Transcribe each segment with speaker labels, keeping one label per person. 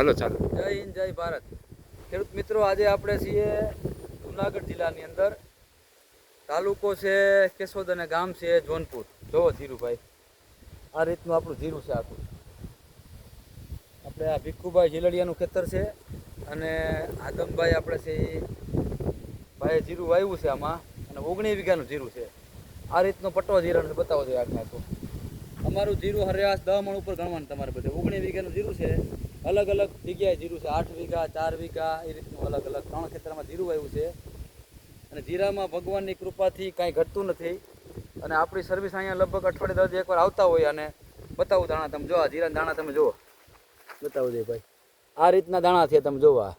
Speaker 1: હાલો, ચાલો.
Speaker 2: જય હિન્દ, જય ભારત. ખેડૂત મિત્રો, આજે આપણે છીએ જુનાગઢ જિલ્લાની અંદર. તાલુકો છે કેશોદ અને ગામ છે જોનપુર. જો ધીરુભાઈ, આ રીતનું આપણું જીરું છે આખું. આપણે આ ભીખુભાઈ ઝીલડિયાનું ખેતર છે અને આદમભાઈ આપણે છે એ ભાઈએ જીરું વાવ્યું છે આમાં અને ઓગણીસ વીઘાનું જીરું છે. આ રીતનો પટ્ટો જીરણ બતાવો જોઈએ આખે આખો. અમારું જીરું હરિયાસ દહ ઉપર ગણવાનું તમારે બધે. ઓગણીસ વીઘાનું જીરું છે. અલગ અલગ જગ્યાએ જીરું છે. આઠ વીઘા, ચાર વીઘા, એ રીતનું અલગ અલગ ત્રણ ખેતરમાં જીરું આવ્યું છે. અને જીરામાં ભગવાનની કૃપાથી કાંઈ ઘટતું નથી. અને આપણી સર્વિસ અહીંયા લગભગ અઠવાડિયે દસ એકવાર આવતા હોય અને બતાવું દાણા તમે જોવા. જીરાના દાણા તમે જુઓ. બતાવું દે ભાઈ. આ રીતના દાણા છે તમે જોવા.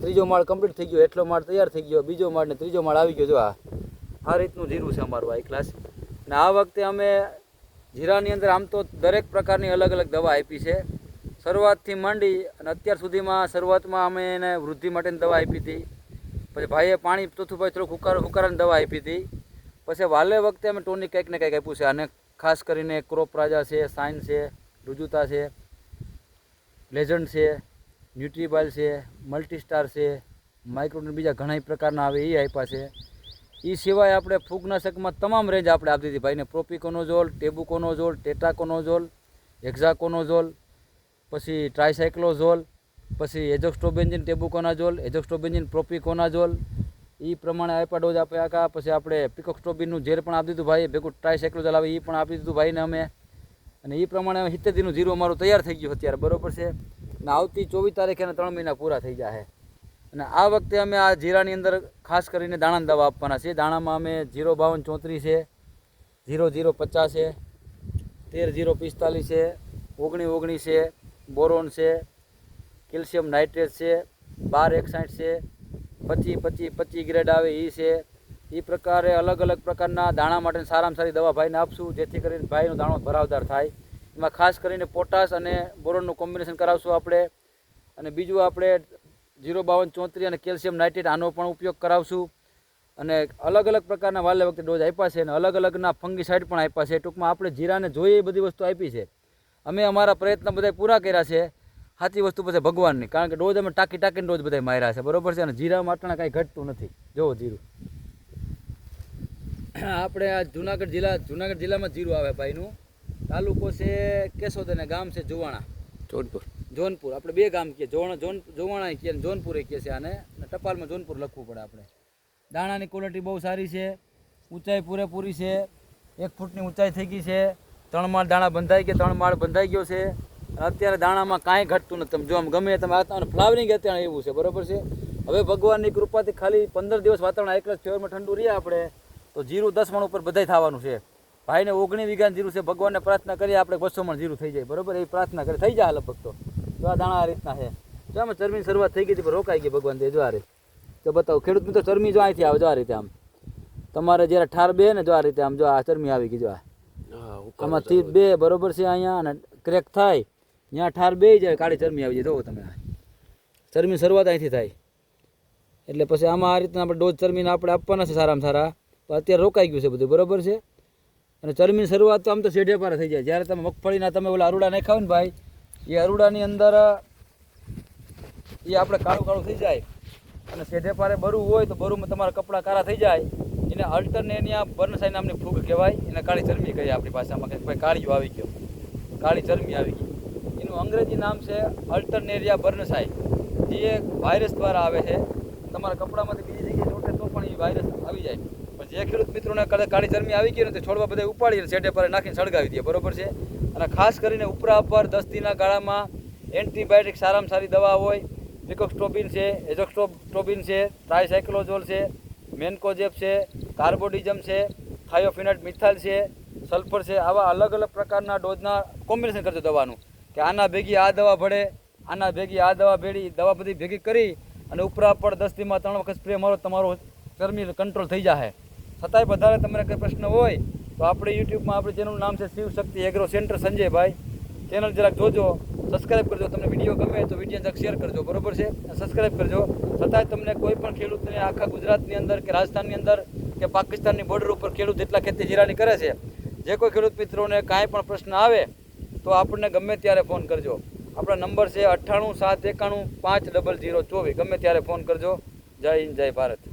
Speaker 2: ત્રીજો માળ કમ્પ્લીટ થઈ ગયો. એટલો માળ તૈયાર થઈ ગયો. બીજો માળ ને ત્રીજો માળ આવી ગયો જો આ રીતનું જીરું છે અમારું આ ક્લાસ અને આ વખતે અમે જીરાની અંદર આમ તો દરેક પ્રકારની અલગ અલગ દવા આપી છે. શરૂઆતથી માંડી અને અત્યાર સુધીમાં શરૂઆતમાં અમે એને વૃદ્ધિ માટેની દવા આપી હતી. પછી ભાઈએ પાણી ચોથુભાઈ થોડુંક હુકાર, હુકારાની દવા આપી હતી. પછી વાલે વખતે અમે ટોનિક કંઈક ને કંઈક આપ્યું છે. અને ખાસ કરીને ક્રોપ રાજા છે, સાઇન છે, રુજુતા છે, લેજન્ડ છે, ન્યુટ્રીબાઇલ છે, મલ્ટીસ્ટાર છે, માઇક્રોન બીજા ઘણા પ્રકારના આવે એ આપ્યા છે. એ સિવાય આપણે ફૂગનાશકમાં તમામ રેન્જ આપણે આપી દીધી. ભાઈને પ્રોપિકોનોઝોલ ટેબુકોનોઝોલ ટેટાકોનોઝોલ હેક્ઝાકોનોઝોલ પછી ટ્રાયસાયક્લોઝોલ પછી એજોક્સ્ટ્રોબેન્જિન ટેબુકોનાઝોલ એજોક્સ્ટ્રોબેન્જિન પ્રોપિકોનાઝોલ એ પ્રમાણે આપ્યા ડોઝ આપ્યા હતા પછી આપણે પિકોક્સ્ટ્રોબિનનું ઝેર પણ આપી દીધું ભાઈ ભેગું ટ્રાયસાયક્લોઝોલ આવે એ પણ આપી દીધું ભાઈને અમે. અને એ પ્રમાણે સિત્તેરનું ઝીરો અમારું તૈયાર થઈ ગયું અત્યારે. બરોબર છે? અને આવતી ચોવીસ તારીખે ત્રણ મહિના પૂરા થઈ જાય અને આ વખતે અમે આ જીરાની અંદર ખાસ કરીને દાણા દવા આપવાના છે દાણામાં અમે જીરો બાવન ચોત્રીસ છે, જીરો જીરો પચાસ છે, તેર જીરો પિસ્તાલીસ છે, ઓગણી ઓગણીસ છે, બોરોન છે, કેલ્શિયમ નાઇટ્રેટ છે, બાર એકસાઠ છે પચીસ પચીસ પચીસ ગ્રેડ આવે એ છે. એ પ્રકારે અલગ અલગ પ્રકારના દાણા માટે સારામાં સારી દવા ભાઈને આપશું, જેથી કરીને ભાઈનો દાણો ભરાવદાર થાય. એમાં ખાસ કરીને પોટાશ અને બોરોનનું કોમ્બિનેશન કરાવશું આપણે. અને બીજું આપણે જીરો બાવન ચોત્રીસ અને કેલ્શિયમ નાઇટ્રેટ આનો પણ ઉપયોગ કરાવશું. અને અલગ અલગ પ્રકારના વાલે વખતે ડોઝ આપ્યા છે અને અલગ અલગના ફંગીસાઇડ પણ આપ્યા છે. ટૂંકમાં આપણે જીરાને જોઈએ એ બધી વસ્તુ આપી છે. અમે અમારા પ્રયત્ન બધા પૂરા કર્યા છે. સાચી વસ્તુ પછી ભગવાનની, કારણ કે ડોઝ અમે ટાંકી ટાંકીને ડોઝ બધા માર્યા છે. બરોબર છે અને જીરા માટણા કાંઈ ઘટતું નથી. જોવો જીરું. આપણે આ જુનાગઢ જિલ્લા, જુનાગઢ જિલ્લામાં જીરું આવે ભાઈનું. તાલુકો છે કેશોદ અને ગામ છે જુવાણા.
Speaker 1: જોધપુર.
Speaker 2: જોનપુર. આપણે બે ગામ કહીએ. જોણ જોન જોવાણા કહીએ જોનપુર કહીએ છીએ આને. ટપાલમાં જોનપુર લખવું પડે આપણે. દાણાની ક્વોલિટી બહુ સારી છે. ઊંચાઈ પૂરેપૂરી છે. એક ફૂટની ઊંચાઈ થઈ ગઈ છે. ત્રણ માળ દાણા બંધાઈ ગયા. ત્રણ માળ બંધાઈ ગયો છે. અત્યારે દાણામાં કાંઈ ઘટતું નથી. તમે જો આમ ગમે તમે અને ફ્લાવરિંગ અત્યારે એવું છે. બરોબર છે? હવે ભગવાનની કૃપાથી ખાલી પંદર દિવસ વાતાવરણ એક જ ફેવરમાં ઠંડુ રહીએ આપણે, તો જીરું દસ મણ ઉપર બધાય થવાનું છે. ભાઈને ઓગણી વીઘાનું જીરું છે. ભગવાનને પ્રાર્થના કરીએ આપણે બસો મણ જીરું થઈ જાય. બરોબર? એ પ્રાર્થના કરી. થઈ જાય લગભગ તો. જો આ દાણા આ રીતના છે. જો આમાં ચરમીની શરૂઆત થઈ ગઈ હતી પણ રોકાઈ ગઈ ભગવાન તે જો આ રીતે. તો બતાવો ખેડૂત મિત્રો ચરમી જો અહીંથી આવે જો આ રીતે આમ. તમારે જ્યારે ઠાર બે ને જો આ રીતે આમ જો આ ચરમી આવી ગઈ જો આ. આમાં તીત બે બરોબર છે અહીંયા અને ક્રેક થાય ત્યાં ઠાર બે જાય કાળી ચરમી આવી જાય. જોવો તમે ચરમી શરૂઆત અહીંથી થાય. એટલે પછી આમાં આ રીતના આપણે ડોઝ ચરમીને આપણે આપવાના છે સારામાં સારા. પણ અત્યારે રોકાઈ ગયું છે બધું બરોબર છે? અને ચરમીની શરૂઆત તો આમ તો શેઢે પારા થઈ જાય. જ્યારે તમે મગફળીના તમે ઓલા અરુડા નાખાવ ને ભાઈ એ અરુડાની અંદર એ આપણે કાળું કાળું થઈ જાય. અને સેઢે પારે બરું હોય તો બરુમાં તમારા કપડાં કાળા થઈ જાય. એને અલ્ટરનેનિયા બર્નસાઈ નામની ફૂગ કહેવાય. એને કાળી ચરમી કહીએ આપણી ભાષામાં કે ભાઈ કાળિયું આવી ગયો. કાળી ચરમી આવી ગઈ. એનું અંગ્રેજી નામ છે અલ્ટરનેરિયા બર્નસાઈ. જે વાયરસ દ્વારા આવે છે. તમારા કપડામાંથી બીજી જગ્યાએ ચોટે તો પણ એ વાયરસ આવી જાય. જે ખેડૂત મિત્રોને કદાચ કાળી ચરમી આવી ગઈ ને છોડવા બધા ઉપાડીને છેટે પર નાખીને સળગાવી દે. બરોબર છે? અને ખાસ કરીને ઉપરા ઉપર દસ્તીના ગાળામાં એન્ટીબાયોટિક સારામાં સારી દવા હોય પિકોક્સ્ટ્રોબિન છે એઝોક્સ્ટ્રોબિન છે, ટ્રાયસાયક્લોઝોલ છે મેન્કોજેપ છે, કાર્બોડિઝમ છે થાયોફિનાટ મિથાઇલ છે, સલ્ફર છે, આવા અલગ અલગ પ્રકારના ડોઝના કોમ્બિનેશન કરજો દવાનું. કે આના ભેગી આ દવા ભળે, આના ભેગી આ દવા ભેળી, દવા બધી ભેગી કરી અને ઉપરા પર દસ દીમાં ત્રણ વખત સ્પ્રે મારો, તમારો ચરમી કંટ્રોલ થઈ જાય છતાંય વધારે તમને કંઈ પ્રશ્ન હોય, તો આપણે યુટ્યુબમાં આપણે ચેનલનું નામ છે Shiv Shakti agro centre Sanjaybhai. Channel જરાક જોજો સબસ્ક્રાઈબ કરજો, તમને વીડિયો ગમે તો વીડિયો જરાક શેર કરજો, બરોબર છે? સબસ્ક્રાઈબ કરજો. છતાંય તમને કોઈ પણ ખેડૂતને આખા ગુજરાતની અંદર કે રાજસ્થાનની અંદર કે પાકિસ્તાનની બોર્ડર ઉપર ખેડૂત જેટલા ખેતી જીરાની કરે છે. જે કોઈ ખેડૂત મિત્રોને કાંઈ પણ પ્રશ્ન આવે, તો આપણને ગમે ત્યારે ફોન કરજો. આપણા નંબર છે અઠ્ઠાણું સાત એકાણું પાંચ ડબલ જીરો ચોવીસ. ગમે ત્યારે ફોન કરજો. જય હિન્દ, જય ભારત.